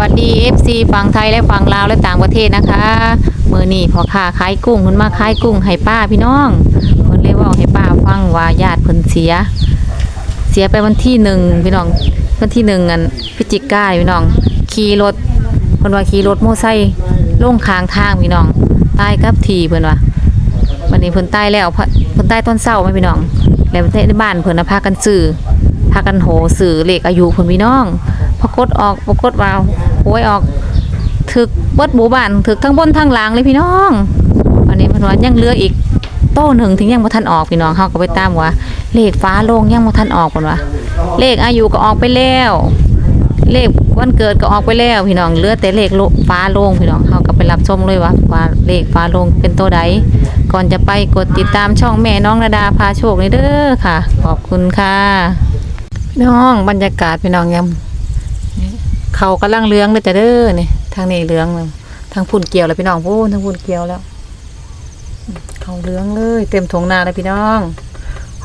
วัสดี FC ฝั่งไทยและฝั่งลาวและต่างประเทศนะคะมือนี่พอค้าขายกุ้งเพิ่นมาขายกุ้งให้ป้าพี่น้องเพิ่นเลยว่าให้ป้าฟังว่าญาติเพิ่นเสีย เสียไปวันที่หนึ่งพี่น้องวันที่หนึ่งอันพฤศจิกายนพี่น้องขี่รถเพิ่นว่าขี่รถโมไซค์ลงข้างทางพี่น้องตายกับทีเพิ่นว่าวันนี้เพิ่นตายแล้วเพิ่นเพิ่นตายตอนเช้าไหมพี่น้องแล้วในบ้านเพิ่นนะพากันซื้อพากันโหสื่อเลขอายุเพิ่นพี่น้อง พกดออกปรากฏว่าหวยออกถึกเบิดหมู่บ้านถึกทั้งบนทั้งล่างเลยพี่น้องวันนี้เพิ่นว่ายังเลืออีกโต้หนึ่งถึงยังบ่ทันออกพี่น้องเฮาก็ไปตามว่าเลขฟ้าโลงยังบ่ทันออกเพิ่นว่าเลขอายุก็ออกไปแล้ว เลขวันเกิดก็ออกไปแล้วพี่น้องเลือแต่เลขฟ้าโลงพี่น้องเฮาก็ไปรับชมเลยว่าว่าเลขฟ้าโลงเป็นตัวใดก่อนจะไปกดติดตามช่องแม่น้องระดาพาโชคเลยเด้อค่ะ ขอบคุณค่ะ น้องบรรยากาศพี่น้องยำ เขากำลังเลื้องเลยแต่เด้อนี่ทางนี้เลื้องทางพุ่นเกี่ยวแล้วพี่น้องพูนทางพุ่นเกี่ยวแล้วเขาเลื้องเลยเต็มทงนาเลยพี่น้อง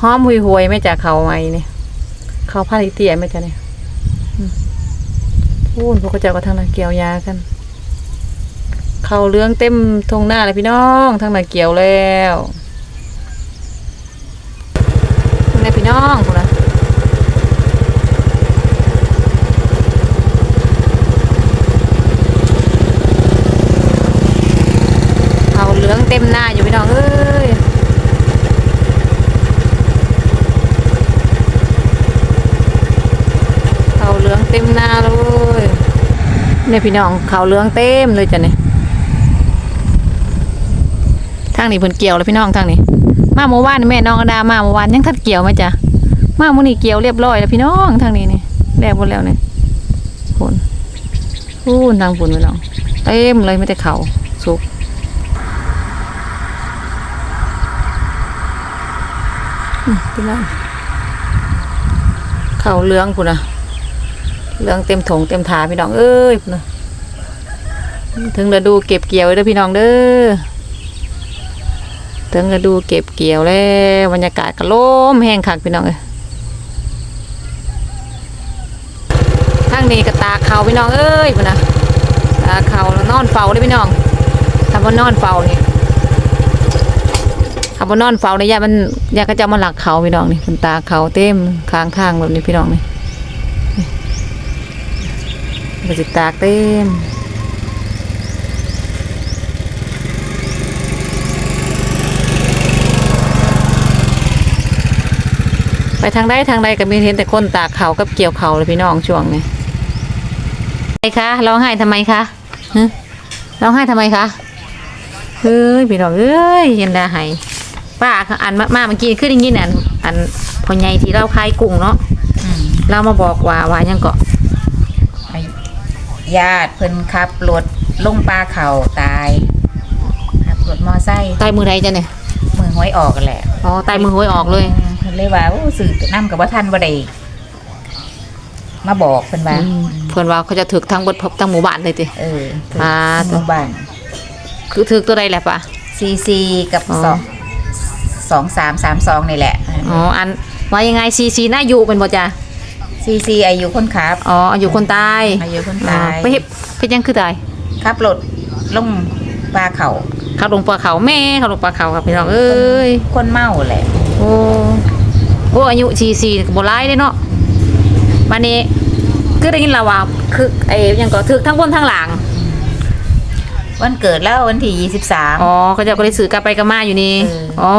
หอมหุยหวยๆไม่จากเขาไหมนี่ยเขาพาลิเตียไม่จ้ะเนี่ยพูนพวกเขาเจ้าก็ทางนั้นเกี่ยวยากัน เขาเลื้องเต็มทงหน้าเลยพี่น้องทางนั้นเกี่ยวแล้วในพี่น้องคุณนะเขาเหลืองเต็มหน้าอยู่พี่น้องเอ้ยเขาเหลืองเต็มหน้าเลย เนี่ยพี่น้องเขาเลืองเต็มเลยจ้ะเนี่ยทางนี้เพิ่นเกี่ยวแล้วพี่น้องทางนี้ มาเมื่อวานแม่น้องอดามาเมื่อวานยังทัดเกี่ยวไหมจ๊ะมามื้อนี้เกี่ยวเรียบร้อยแล้วพี่น้องทางนี้นี่แล้วหมดแล้วนี่พุ่นพูนทางพุ่นพี่น้องเต็มเลยไม่แต่เขาสุกพี่น้องเขาเลืองพุ่นน่ะ เหลืองเต็มถงเต็มถาพี่น้องเอ้ยนะถึงฤดูเก็บเกี่ยวเด้อพี่น้องเด้อถึงฤดูเก็บเกี่ยวแล้วบรรยากาศก็ลมแห้งคักพี่น้องเอ้ยทางนี้ก็ตาเขาพี่น้องเอ้ยพุ่นนะตาเขาแล้วนอนเฝ้าเลยพี่น้องถ้าบ่นอนเฝ้านี่ถ้าบ่นอนเฝ้าเนี่ยยามันยาก็จะมาหลักเขาพี่น้องนี่มันตาเขาเต็มข้างทางแบบนี้พี่น้องนี่ มันสิตากเต็มไปทางใดทางใดก็มีเห็นแต่คนตากเขากับเกี่ยวเขาเลยพี่น้องช่วงนี้ไอ้คะร้องไห้ทำไมคะฮะร้องไห้ทำไมคะเฮ้ยพี่น้องเอ้ยยันดาไห้ป้าอันมามาเมื่อกี้ขึ้นอย่างนี้น่ะอันพ่อใหญ่ที่เราขายกุ้งเนาะเรามาบอกว่าว่ายังเกาะ ญาติเพิ่นขับรถลงปลาเขาตายขับรถมอไซค์ใต้มือใดจ้ะเนี่ยมือห้อยออกกันแหละอ๋อใต้มือหวยออกเลยเพิ่นเลยว่าโอ้สื่อน้ำกับว่าท่านบ่ได้มาบอกเพิ่นว่าอืมเพื่อนว่าเขาจะถึกทั้งบดพบทั้งหมู่บ้านเลยติเอออ่าหมู่บ้านคือถึกตัวใดแหละปะซีซีกับอ๋อสองสองสามสามสองนี่แหละอ๋ออันว่ายังไงซีซีน่าอยู่เป็นบ่จ้ะ ซีซีอายุคนขับอ๋ออายุคนตายอายุคนอ๋อตายไปเฮ็ดไปยังคือตายขับรถลงปลาเขาขับลงปลาเขาแม่ขับลงปลาเขาครับพี่น้องเอ้ยคนเมาแหละโอ้โอ้อายุสี่สี่โบราณเลยเนาะวันนี้คือได้ยินเราว่าคือไอ้หยังก็ถึกทั้งบนทั้งหลังวันเกิดแล้ววันที่ยี่สิบสามอ๋อเขาจะก็ได้สื่อกลับไปกลับมาอยู่นี่เอออ๋อ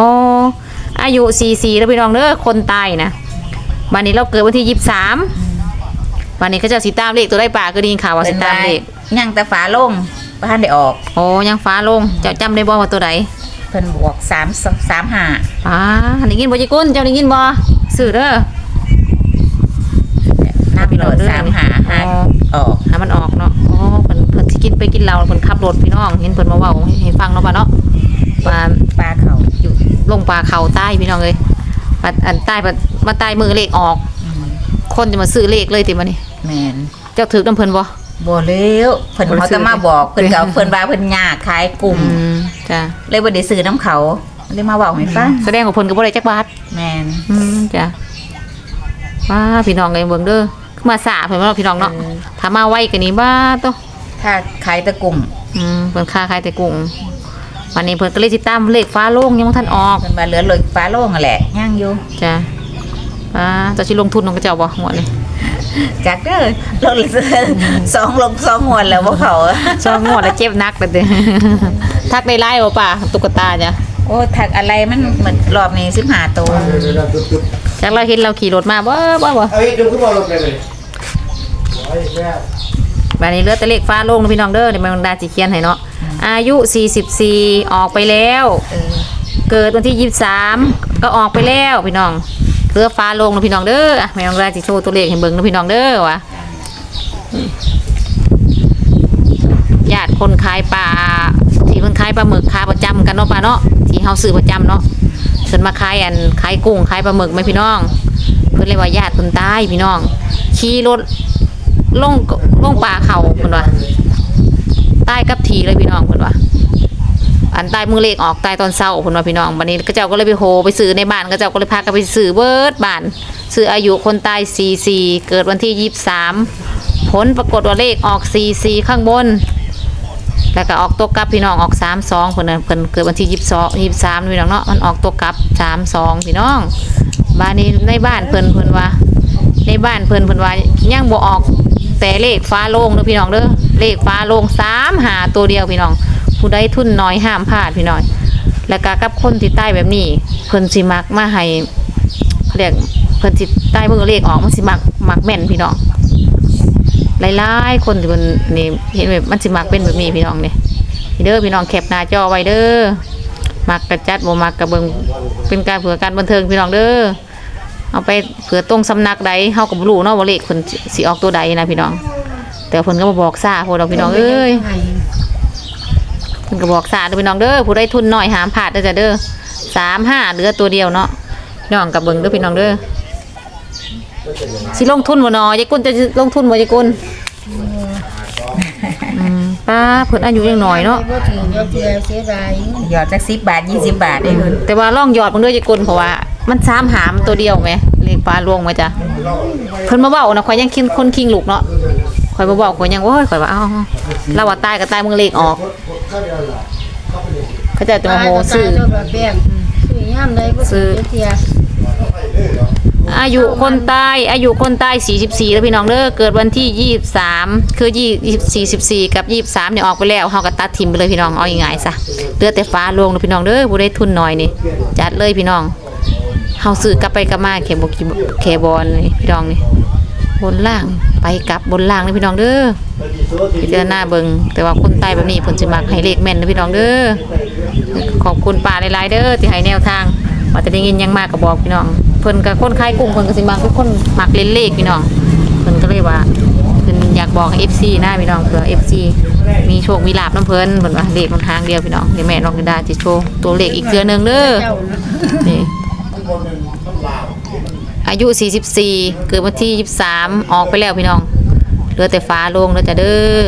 อายุสี่สี่แล้วพี่น้องเด้อคนตายนะ วันนี้เราเกิดวันที่ยี่สิบสามวันนี้เขาจะสีตามเลขตัวได้ป่าก็ได้ยินข่าวว่าสีตามเลขยังแต่ฝาลงบ้านได้ออก โอ้ยังฟ้าลงเจ้าจำได้บ่ว่าตัวไหนเพิ่นบวกสามสามห้าป้าได้ยินบ่จิกุนเจ้าได้ยินบ่สื่อเด้อน้ำโหลดสามหาหาอ๋อออกหามันออกเนาะอ๋อเพิ่นเพิ่นสิกินไปกินเหล้าเพิ่นขับรถพี่น้องเห็นเพิ่นมาเว้าให้ฟังเนาะป่ะเนาะว่าปลาเขาอยู่ลงป่าเขาใต้พี่น้องเอ้ย ว่าอันใต้มามาใต้มือเลขออกอืมคนจะมาซื้อเลขเลยติมานี่แมนเจ้าถือน้ำเพิ่นบ่บ่เร็วเพิ่นบ่ได้เขาซื้จะอมาบอกเพิ่นก็เพิ่นว่าเพิ่นยากขายกลุ่มอืมจ้ะเลยบ่ได้ซื้อน้ำเขาเลยมาบอกให้ฟังแสดงว่าเพิ่นก็บ่ได้จักบาทแมนอืมจ้ะว้าพี่น้องเอ้ยเบิ่งเด้อมาสาเพิ่นว่าพี่น้องเนาะถ้ามาไวกว่านี้บ้าโตถ้าขายตะกลุ่มอืมเพิ่นค่าขายแต่กุ้งวันนี้เพิ่นก็เลยสิตามเลขฟ้าโล่งยังบ่ทันออกมันมาเหลือเลยฟ้าโล่งอะแหละย่าง อยู่จ้ะอ่าจะสิลงทุนของกระเจ้าบ่งวดนี้จากเด้อลงสองลงสองงวดแล้วพวกเขาซองงวดแล้วเจ็บหนักเลยเด้ทักได้ไล่บ่ป่าตุ๊กตาจ้ะโอ้ถักอะไรมันเหมือนรอบนี้สิบห้าตัวจากเราเห็นเราขี่รถมาบ่บ่บ่เอาอีกดูขึ้นมาลงไปเลยโอ้ยแม่บัดนี้เหลือแต่เลขฟ้าโล่งนะพี่น้องเด้อเดี๋ยวแม่นดาสิเขียนให้เนาะอายุ 44 ออกไปแล้ว เกิดวันที่23ก็ออกไปแล้วพี่น้องเรือฟ้าลงนะพี่น้องเด้ออะแม่น้องราจิโชว์ตัวเลขให้เบิ่งนะพี่น้องเด้อวะญาติคนขายปลาที่เพิ่นขายปลาหมึกขายประจำกันเนาะป้าเนาะที่เฮาซื้อประจำเนาะเพิ่นมาขายอันขายกุ้งขายปลาหมึกไหมพี่น้อง เพิ่นเลยว่าญาติเพิ่นตายพี่น้องขี่รถลงลงป่าเขาเพิ่นว่าตายกับทีเลยพี่น้องเพิ่นว่า อันใต้มือเลขออกใต้ตอนเช้าคนว่าพี่น้องวันนี้ก็เจ้าก็เลยไปโหไปซื้อในบ้านก็เจ้าก็เลยพากันไปซื้อเบิร์ดบ้านซื้ออายุคนตาย44เกิดวันที่23ผลปรากฏว่าเลขออก44ข้างบนแล้วก็ออกตัวกลับพี่น้องออก32เพิ่นน่ะเพิ่นเกิดวันที่22 23พี่น้องเนาะมันออกตัวกลับ32พี่น้องบ้านนี้ในบ้านเพิ่นเพิ่นว่า ในบ้านเพิ่นเพิ่นว่ายังบ่ออกแต่เลขฟ้าโล่งเด้อพี่น้องเด้อเลขฟ้าโล่ง3หาตัวเดียวพี่น้อง ผู้ใดทุนน้อยห้ามพลาดพี่น้อย แล้วก็กับคนที่ใต้แบบนี้ เพิ่นสิมักมาให้เขาเรียกเพิ่นสิใต้มือเลขออกมันสิมักมักแม่นพี่น้องหลายๆคนที่เพิ่นนี่เห็นแบบมันสิมักเป็นแบบนี้พี่น้องเนี่นี่เด้อพี่น้องแคปหน้าจอไว้เด้อมักกระจัดบ่มักกระเบิงเป็นการเผื่อการบันเทิงพี่น้องเด้อเอาไปเผื่อตรงสำนักใดเฮาก็บ่รู้เนาะว่าเลขเพิ่นสิสิออกตัวใดนะพี่น้อง แต่เพิ่นก็มาบอกซ่าพวกเราพี่น้องเอ้ย เพิ่นก็บอกสาธุพี่น้องเด้อผู้ได้ทุนน้อยหามพลาดเด้อจ้ะเด้อสามห้าเหลือตัวเดียวเนาะน้องกับเบิ่งเด้อพี่น้องเด้อสิลงทุนบ่เนอยายกุลจะลงทุนบ่ยายกุลอืมป้าเพิ่นอายุยังน้อยเนาะบ่ถือว่าเสียเสียดายหยอดจากสิบบาทยี่สิบบาทได้เงินแต่ว่าลองหยอดเบิ่งเด้อยายกุลเพราะว่า มันสามหามตัวเดียวแหมเลขปลาลวงไหมจ้ะเพิ่นมาเว้านะข่อยยังคิงคนคิงลูกเนาะ ข่อยมาบอกข่อยยังโอ้ยข่อยว่าเอ้าเราว่าตายก็ตายมึงเลขออกเขาจะจะมาโหซื้อตายเท่ากับแป้งซื้อยามใดบ่ซื้ถืออเสียอายุคนตายอายุคนตาย 44 แล้วพี่น้องเด้อเกิดวันที่ 23 คือ20 44 กับ 23เนี่ยออกไปแล้วเฮาก็ตัดทิมไปเลยพี่น้องเอาง่ายๆซะเหลือแต่ฟ้าโลงนะพี่น้องเด้อบ่ได้ทุนน้อยนี่จัดเลยพี่น้องเฮาซื้อกลับไปกลับมาแค่บ่กี่แค่บอลนี่พี่น้องนี่ บนล่างไปกลับบนล่างเลยพี่น้องเด้อพิจารณาเบิงแต่ว่าคนตายแบบนี้เพิ่นสิมักให้เลขแม่นนะพี่น้องเด้อขอบคุณป้าหลายๆเด้อที่ให้แนวทางว่าจะได้ยินยังมากก็บอกพี่น้องเพิ่นกับคนขายกุ้งเพิ่นก็สิมาคือคนมักเล่นเลขพี่น้องเพิ่นก็เลยว่าเพิ่นอยากบอกให้ FC นะพี่น้องเผื่อ FC มีโชคมีลาบน้ำเพิ่นเพิ่นว่าเลขมันทางเดียวพี่น้องเดี๋ยวแม่น้องกินดาจะโชว์ตัวเลขอีกเทือหนึงเด้อนี่ อายุ 44 เกิดวันที่ 23 ออกไปแล้วพี่น้องเหลือแต่ฟ้าโลงแล้วจะเด้อ